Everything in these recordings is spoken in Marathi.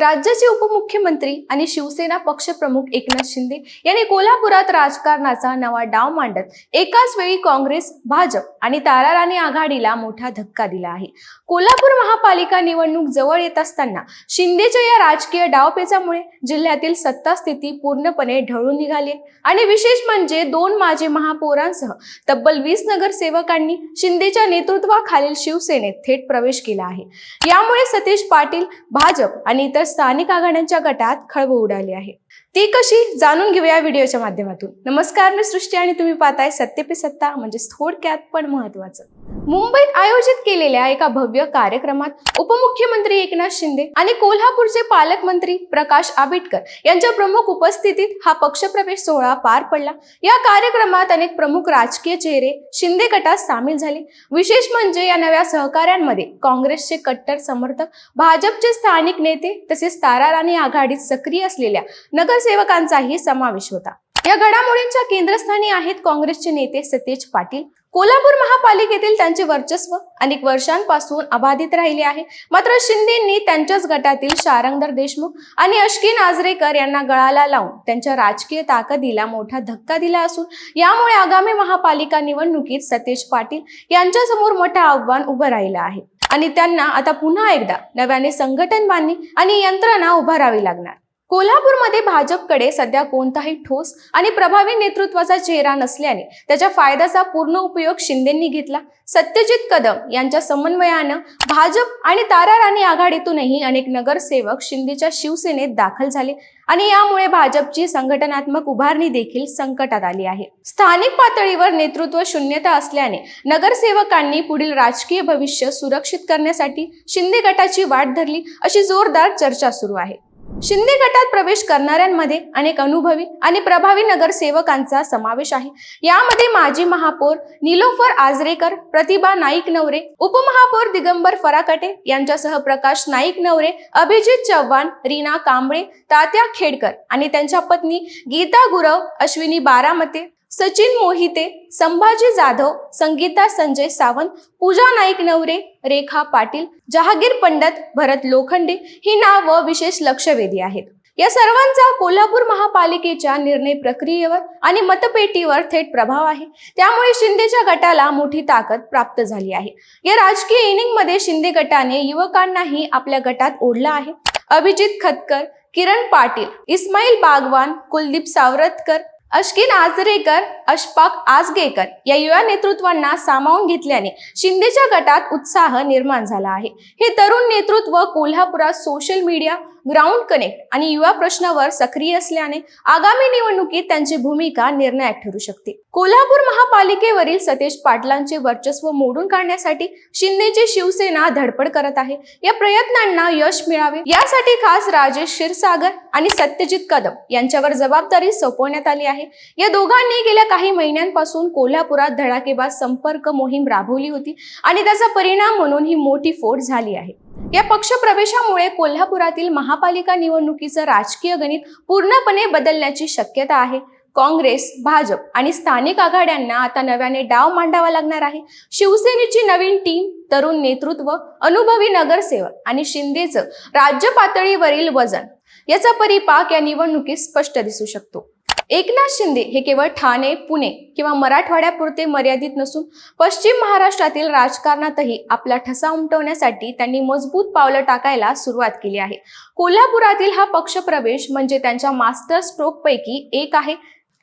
राज्याचे उपमुख्यमंत्री आणि शिवसेना पक्षप्रमुख एकनाथ शिंदे यांनी कोल्हापुरात राजकारणाचा नवा डाव मांडत एकाच वेळी काँग्रेस भाजप आणि ताराराणी आघाडीला मोठा धक्का दिला आहे. कोल्हापूर महापालिका निवडणूक जवळ येत असताना शिंदेच्या या राजकीय डावपेचामुळे जिल्ह्यातील सत्ता स्थिती पूर्णपणे ढळून निघाली आणि विशेष म्हणजे दोन माजी महापौरांसह तब्बल वीस नगरसेवकांनी शिंदेच्या नेतृत्वाखालील शिवसेनेत थेट प्रवेश केला आहे. यामुळे सतीश पाटील भाजप आणि इतर स्थानिक आघाड्यांच्या गटात खळबळ उडाली आहे. ती कशी? जाणून घेऊया व्हिडिओच्या माध्यमातून. नमस्कार मी सृष्टी आणि तुम्ही पाहताय सत्य पे सत्ता म्हणजे थोडक्यात पण महत्वाचं मुंबईत आयोजित केलेल्या एका भव्य कार्यक्रमात उपमुख्यमंत्री एकनाथ शिंदे आणि कोल्हापूरचे पालकमंत्री प्रकाश आंबेडकर यांच्या प्रमुख उपस्थितीत हा पक्षप्रवेश सोहळा पार पडला. या कार्यक्रमात अनेक प्रमुख राजकीय चेहरे शिंदे गटात सामील झाले. विशेष म्हणजे या नव्या सहकाऱ्यांमध्ये काँग्रेसचे कट्टर समर्थक भाजपचे स्थानिक नेते तसेच ताराराणी आघाडीत सक्रिय असलेल्या नगरसेवकांचाही समावेश होता. या घडामोडींच्या केंद्रस्थानी आहेत काँग्रेसचे नेते सतेज पाटील कोल्हापूर महापालिकेतील त्यांचे वर्चस्व अनेक वर्षांपासून अबाधित राहिले आहे. मात्र शिंदेंनी त्यांच्याच गटातील शारंगधर देशमुख आणि अश्किन आजरेकर यांना गळाला लावून त्यांच्या राजकीय ताकदीला मोठा धक्का दिला असून यामुळे आगामी महापालिका निवडणुकीत सतेज पाटील यांच्यासमोर मोठं आव्हान उभं राहिलं आहे. आणि त्यांना आता पुन्हा एकदा नव्याने संघटन बांधणी आणि यंत्रणा उभारावी लागणार. कोल्हापूरमध्ये भाजपकडे सध्या कोणताही ठोस आणि प्रभावी नेतृत्वाचा चेहरा नसल्याने त्याच्या फायद्याचा पूर्ण उपयोग शिंदेंनी घेतला. सत्यजित कदम यांच्या समन्वयानं भाजप आणि ताराराणी आघाडीतूनही अनेक नगरसेवक शिंदेच्या शिवसेनेत दाखल झाले आणि यामुळे भाजपची संघटनात्मक उभारणी देखील संकटात आली आहे. स्थानिक पातळीवर नेतृत्व शून्यता असल्याने नगरसेवकांनी पुढील राजकीय भविष्य सुरक्षित करण्यासाठी शिंदे गटाची वाट धरली अशी जोरदार चर्चा सुरू आहे. शिंदे गटात प्रवेश करणाऱ्यांमध्ये अनेक अनुभवी आणि प्रभावी नगरसेवकांचा समावेश आहे. यामध्ये माजी महापौर निलोफर आजरेकर प्रतिभा नाईक नवरे उपमहापौर दिगंबर फराकटे यांच्यासह प्रकाश नाईक नवरे अभिजित चव्हाण रीना कांबळे तात्या खेडकर आणि त्यांच्या पत्नी गीता गुरव अश्विनी बारामते सचिन मोहिते संभाजी जाधव संगीता संजय सावंत पूजा नाईक नवरे रेखा पाटील जहागीर पंडत भरत लोखंडे ही नावं विशेष लक्षवेधी आहेत. या सर्वांचा कोल्हापूर महापालिकेच्या निर्णय प्रक्रियेवर आणि मतपेटीवर थेट प्रभाव आहे. त्यामुळे शिंदेच्या गटाला मोठी ताकद प्राप्त झाली आहे. या राजकीय इनिंगमध्ये शिंदे गटाने युवकांनाही आपल्या गटात ओढला आहे. अभिजित खतकर किरण पाटील इस्माईल बागवान कुलदीप सावरतकर अश्किन आजरेकर अशफाक आजगेकर या युवा नेतृत्वांना सामावून घेतल्याने शिंदेच्या गटात उत्साह निर्माण झाला आहे. हे तरुण नेतृत्व कोल्हापुरात सोशल मीडिया ग्राउंड कनेक्ट आणि युवा प्रश्नावर सक्रिय असल्याने आगामी निवडणुकीत त्यांची भूमिका निर्णायक ठरू शकते. कोल्हापूर महापालिकेवरील सतेज पाटलांचे वर्चस्व मोडून काढण्यासाठी शिंदेची शिवसेना धडपड करत आहे. या प्रयत्नांना यश मिळावे यासाठी खास राजेश क्षीरसागर आणि सत्यजित कदम यांच्यावर जबाबदारी सोपवण्यात आली आहे. या दोघांनी गेल्या काही महिन्यांपासून कोल्हापुरात धडाकेबाज संपर्क मोहीम राबवली होती आणि त्याचा परिणाम म्हणून ही मोठी फोड झाली आहे. या पक्षप्रवेशामुळे कोल्हापुरातील महापालिका निवडणुकीचं राजकीय गणित पूर्णपणे बदलण्याची शक्यता आहे. काँग्रेस भाजप आणि स्थानिक आघाड्यांना आता नव्याने डाव मांडावा लागणार आहे. शिवसेनेची नवीन टीम तरुण नेतृत्व अनुभवी नगरसेवक आणि शिंदेचं राज्य पातळीवरील वजन याचा परिपाक या निवडणुकीत स्पष्ट दिसू शकतो. एकनाथ शिंदे हे केवळ ठाणे पुणे किंवा मराठवाड्यापुरते मर्यादित नसून पश्चिम महाराष्ट्रातील राजकारणातही आपला ठसा उमटवण्यासाठी त्यांनी मजबूत पावलं टाकायला सुरुवात केली आहे. कोल्हापुरातील हा पक्षप्रवेश म्हणजे त्यांच्या मास्टर स्ट्रोकपैकी एक आहे.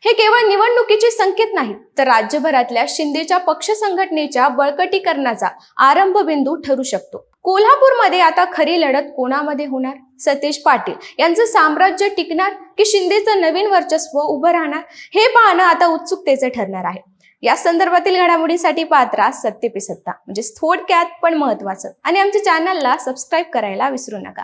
हे केवळ निवडणुकीचे संकेत नाहीत तर राज्यभरातल्या शिंदेच्या पक्ष संघटनेच्या बळकटीकरणाचा आरंभ बिंदू ठरू शकतो. कोल्हापूरमध्ये आता खरी लढत कोणामध्ये होणार? सतीश पाटील यांचं साम्राज्य टिकणार की शिंदेचं नवीन वर्चस्व उभं राहणार? हे पाहणं आता उत्सुकतेचं ठरणार आहे. या संदर्भातील घडामोडीसाठी पात्रा सत्य पे सत्ता म्हणजे थोडक्यात पण महत्वाचं आणि आमच्या चॅनलला सबस्क्राईब करायला विसरू नका.